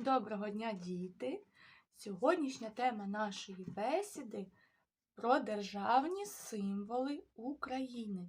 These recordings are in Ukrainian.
Доброго дня, діти! Сьогоднішня тема нашої бесіди про державні символи України.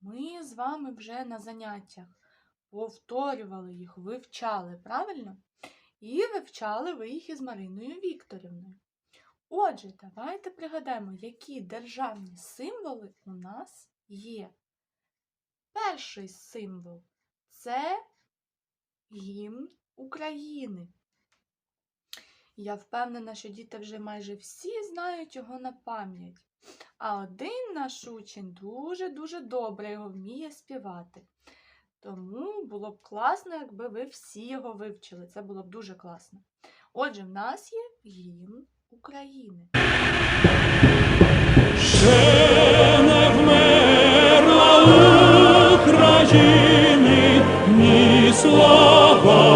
Ми з вами вже на заняттях повторювали їх, вивчали, правильно? І вивчали ви їх із Мариною Вікторівною. Отже, давайте пригадаємо, які державні символи у нас є. Перший символ це гімн України. Я впевнена, що діти вже майже всі знають його на пам'ять. А один наш учень дуже-дуже добре його вміє співати. Тому було б класно, якби ви всі його вивчили. Це було б дуже класно. Отже, в нас є гімн України. Ще не вмерла України ні слава,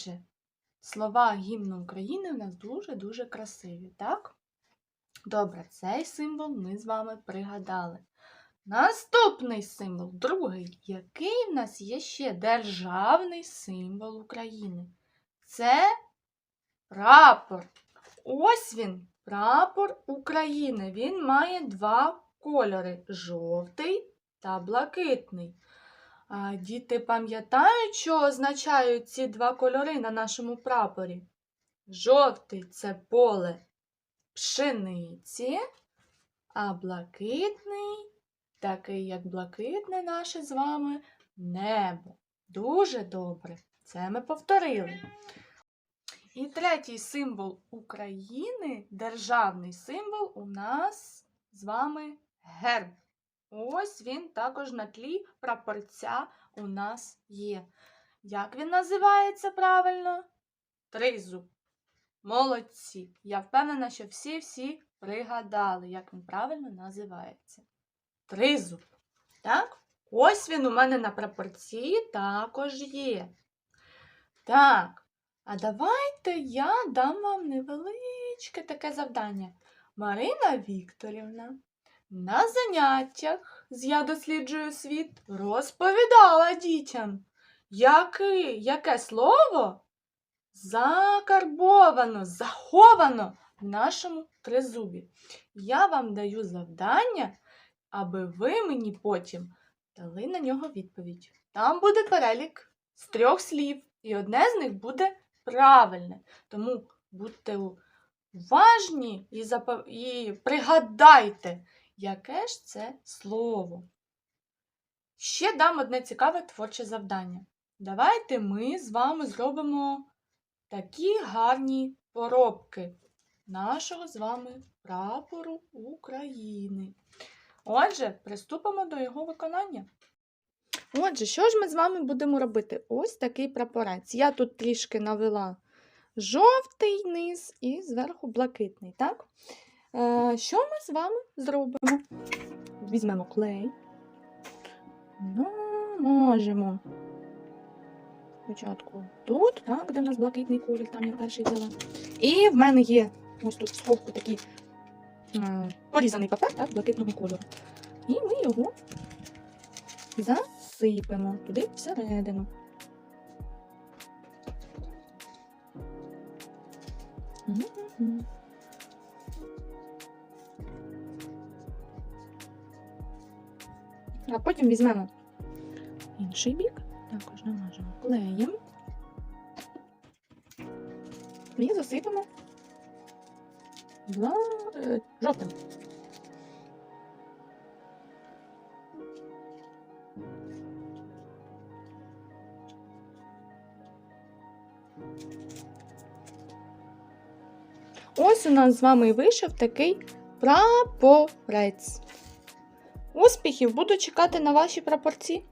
Отже, слова гімну України у нас дуже-дуже красиві, так? Добре, цей символ ми з вами пригадали. Наступний символ, другий. Який в нас є ще державний символ України? Це прапор. Ось він, прапор України. Він має два кольори жовтий та блакитний. Діти пам'ятають, що означають ці два кольори на нашому прапорі? Жовтий це поле пшениці, а блакитний, такий як блакитне наше з вами небо. Дуже добре. Це ми повторили. І третій символ України, державний символ, у нас з вами герб. Ось він також на тлі прапорця у нас є. Як він називається правильно? Тризуб. Молодці! Я впевнена, що всі-всі пригадали, як він правильно називається. Тризуб. Так? Ось він у мене на прапорці також є. Так, а давайте я дам вам невеличке таке завдання. Марина Вікторівна на заняттях з Я досліджую світ розповідала дітям, яке, яке слово закарбовано, заховано в нашому тризубі. Я вам даю завдання, аби ви мені потім дали на нього відповідь. Там буде перелік з трьох слів, і одне з них буде правильне. Тому будьте уважні і, запа- і пригадайте, яке ж це слово. Ще дам одне цікаве творче завдання. Давайте ми з вами зробимо такі гарні поробки нашого з вами прапору України. Отже, приступимо до його виконання. Отже, що ж ми з вами будемо робити? Ось такий прапорець. Я тут трішки навела жовтий низ і зверху блакитний, так? Е, що ми з вами зробимо? Візьмемо клей. Наможемо. Спочатку тут, так, де в нас блакитний колір, там я перший взяла. І в мене є ось тут сповку такий е, порізаний папер, так, блакитного кольору. І ми його засипемо туди всередину. Мгм. А потім візьмемо інший бік, також намажемо клеєм і засипемо бла... е, жовтим. Ось у нас з вами вийшов такий Прапорець. Успіхів! Буду чекати на ваші прапорці.